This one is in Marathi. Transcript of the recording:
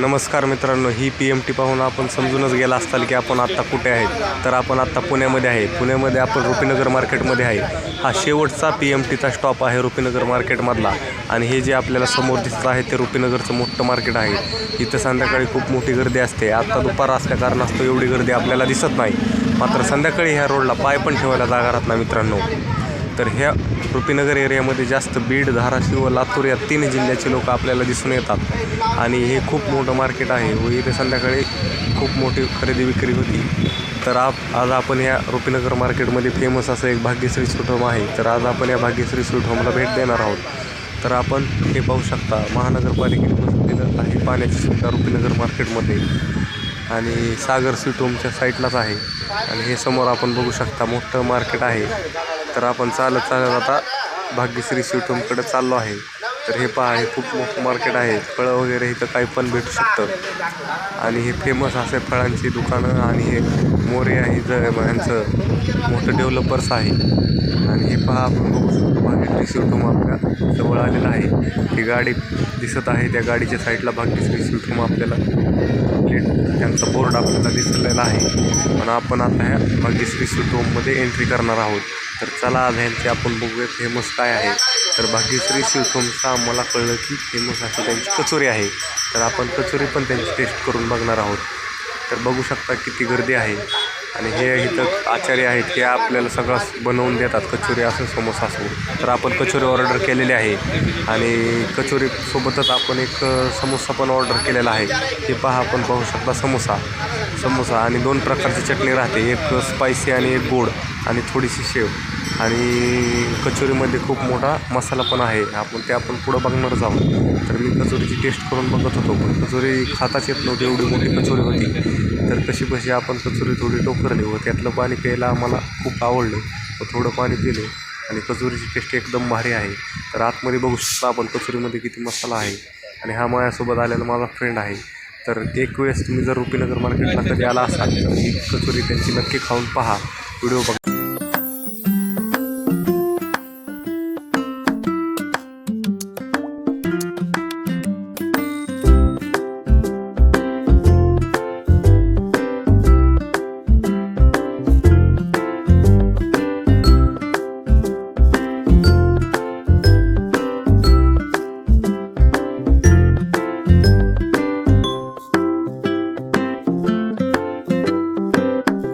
नमस्कार मित्रांनो ही पी एम टी पाहून आपण समजूनच गेला असताल की आपण आत्ता कुठे आहे? तर आपण आत्ता पुण्यामध्ये आहे. पुण्यामध्ये आपण रुपीनगर मार्केटमध्ये आहे. हा शेवटचा पी एम टीचा स्टॉप आहे रुपीनगर मार्केटमधला. आणि हे जे आपल्याला समोर दिसत आहे ते रुपीनगरचं मोठं मार्केट आहे. इथं संध्याकाळी खूप मोठी गर्दी असते. आत्ता दुपार असल्या कारणास्तव एवढी गर्दी आपल्याला दिसत नाही. मात्र संध्याकाळी ह्या रोडला पाय पण ठेवायला जागा राहत ना मित्रांनो. तर ह्या रुपीनगर एरियामध्ये जास्त बीड धाराशिव व लातूर या तीन जिल्ह्याचे लोक आपल्याला दिसून येतात. आणि हे खूप मोठं मार्केट आहे व इथे संध्याकाळी खूप मोठी खरेदी विक्री होती. तर आप आज आपण या रुपीनगर मार्केटमध्ये फेमस असं एक भाग्यश्री स्वीट होम आहे. तर आज आपण या भाग्यश्री स्वीट होमला भेट देणार आहोत. तर आपण हे पाहू शकता महानगरपालिकेने बसवलेलं आहे पाण्याची सुविधा रुपीनगर मार्केटमध्ये. आणि सागर स्वीट होमच्या साईडलाच आहे. आणि हे समोर आपण बघू शकता मोठं मार्केट आहे. तर आपण चालत चालत आता भाग्यश्री शिवटोमकडे चाललो आहे. तर हे पहा हे खूप मोठं मार्केट आहे. फळं वगैरे इथं काही पण भेटू शकतं. आणि हे फेमस असे फळांची दुकानं आणि हे मोरे आहे ज यांचं मोठं डेव्हलपर्स आहे. आणि हे पहा आपण बघू शकतो भाग्यश्री शिवटोम आपल्या जवळ आलेलं आहे. ही गाडी दिसत आहे त्या गाडीच्या साईडला भाग्यश्री शिवटोम आपल्याला प्लेट त्यांचा बोर्ड आपल्याला दिसलेला आहे. पण आपण आता ह्या भाग्यश्री शिवटोममध्ये एंट्री करणार आहोत. तर चला आज ह्यांचे आपण बघूया फेमस काय आहे. तर भाग्यश्री स्वीट आम्हाला मला कळलं की फेमस अशी त्यांची कचोरी आहे. तर आपण कचोरी पण त्यांची टेस्ट करून बघणार आहोत. तर बघू शकता किती गर्दी आहे. आणि हे इथं आचार्य आहेत हे आपल्याला सगळं बनवून देतात कचोरी असो समोसा असो. तर आपण कचोरी ऑर्डर केलेली आहे. आणि कचोरीसोबतच आपण एक समोसा पण ऑर्डर केलेला आहे. हे पहा आपण पाहू शकता समोसा. समोसा आणि दोन प्रकारची चटणी राहते. एक स्पायसी आणि एक गोड आणि थोडीशी शेव. आणि कचोरीमध्ये खूप मोठा मसाला पण आहे. आपण ते आपण पुढं बघणारच आहोत. तर मी कचोरीची टेस्ट करून बघत होतो पण कचोरी खाताच येत नव्हती एवढी मोठी कचोरी होती. तर कशी कशी आपण कचोरी थोडी टोकरली व त्यातलं पाणी प्यायला आम्हाला खूप आवडलं. व थोडं पाणी पिलं आणि कचोरीची टेस्ट एकदम भारी आहे. तर आतमध्ये बघू शकता आपण कचोरीमध्ये किती मसाला आहे. आणि हा माझ्यासोबत आलेला माझा फ्रेंड आहे. तर एक वेळेस तुम्ही जर रुपीनगर मार्केटला कधी आला असाल तर ही कचोरी त्यांची नक्की खाऊन पहा. व्हिडिओ बघा.